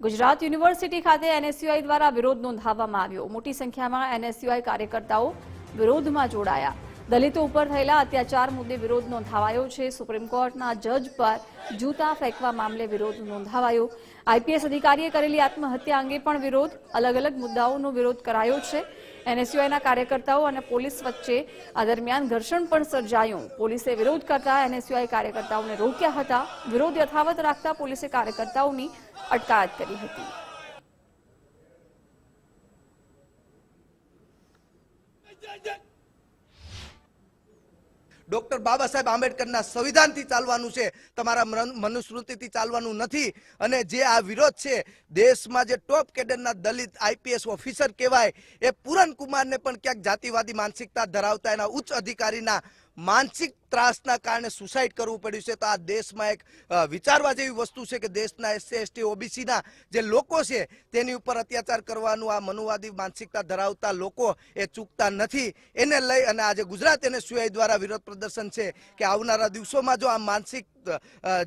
Gujarat university ખાતે NSUI દ્વારા વિરોધ નોંધાવવામાં આવ્યો. મોટી સંખ્યામાં એનએસયુઆઈ કાર્યકર્તાઓ વિરોધમાં જોડાયા. દલિતો ઉપર થયેલા અત્યાચાર મુદ્દે વિરોધ નોંધાવાયો છે. સુપ્રીમ કોર્ટના જજ પર જૂતા ફેંકવા મામલે વિરોધ નોંધાવાયો. આઈપીએસ અધિકારીએ કરેલી આત્મહત્યા અંગે પણ વિરોધ અલગ અલગ મુદ્દાઓનો વિરોધ કરાયો છે. એનએસયુઆઈના કાર્યકર્તાઓ અને પોલીસ વચ્ચે આ દરમિયાન ઘર્ષણ પણ સર્જાયું. પોલીસે વિરોધ કરતા એનએસયુઆઈ કાર્યકર્તાઓને રોક્યા હતા. વિરોધ યથાવત રાખતા પોલીસે કાર્યકર્તાઓની અટકાયત કરી હતી. ડોક્ટર બાબા સાહેબ આંબેડકરના સંવિધાનથી ચાલવાનું છે, તમારા મન- મનુસ્મૃતિથી ચાલવાનું નથી. અને જે આ વિરોધ છે, દેશમાં જે ટોપ કેડરના દલિત આઈપીએસ ઓફિસર કહેવાય, એ પૂરન કુમારને પણ ક્યાંક જાતિવાદી માનસિકતા ધરાવતા એના ઉચ્ચ અધિકારીના માનસિક ત્રાસના કારણે સુસાઇડ કરવું પડ્યું છે. તો આ દેશમાં એક વિચારવા જેવી વસ્તુ છે કે દેશના એસસી એસટી ઓબીસીના જે લોકો છે તેની ઉપર અત્યાચાર કરવાનું, આ મનુવાદી માનસિકતા ધરાવતા લોકો એ ચૂકતા નથી. એને લઈ અને આજે ગુજરાત એને સુઆઈ દ્વારા વિરોધ પ્રદર્શન છે કે આવનારા દિવસોમાં જો આ માનસિક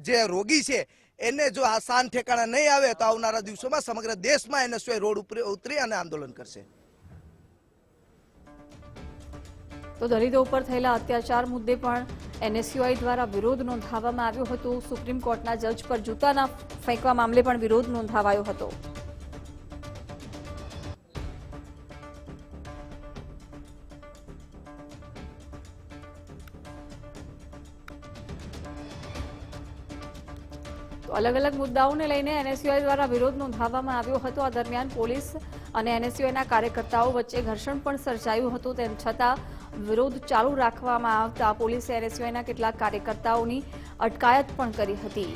જે રોગી છે એને જો આ શાન ઠેકાણા નહીં આવે તો આવનારા દિવસોમાં સમગ્ર દેશમાં એને સુઆઈ રોડ ઉપર ઉતરી અને આંદોલન કરશે. તો દલિતો ઉપર થયેલા અત્યાચાર મુદ્દે પણ એનએસયુઆઈ દ્વારા વિરોધ નોંધાવવામાં આવ્યો હતો. સુપ્રીમ કોર્ટના જજ પર જૂતાના ફેંકવા મામલે પણ વિરોધ નોંધાવાયો હતો. અલગ અલગ મુદ્દાઓને લઈને એનએસયુઆઈ દ્વારા વિરોધ નોંધાવવામાં આવ્યો હતો. આ દરમિયાન પોલીસ અને એનએસયુઆઈના કાર્યકર્તાઓ વચ્ચે ઘર્ષણ પણ સર્જાયું હતું. તેમ છતાં વિરોધ ચાલુ રાખવામાં આવતા પોલીસે એનએસયુઆઈના કેટલાક કાર્યકર્તાઓની અટકાયત પણ કરી હતી.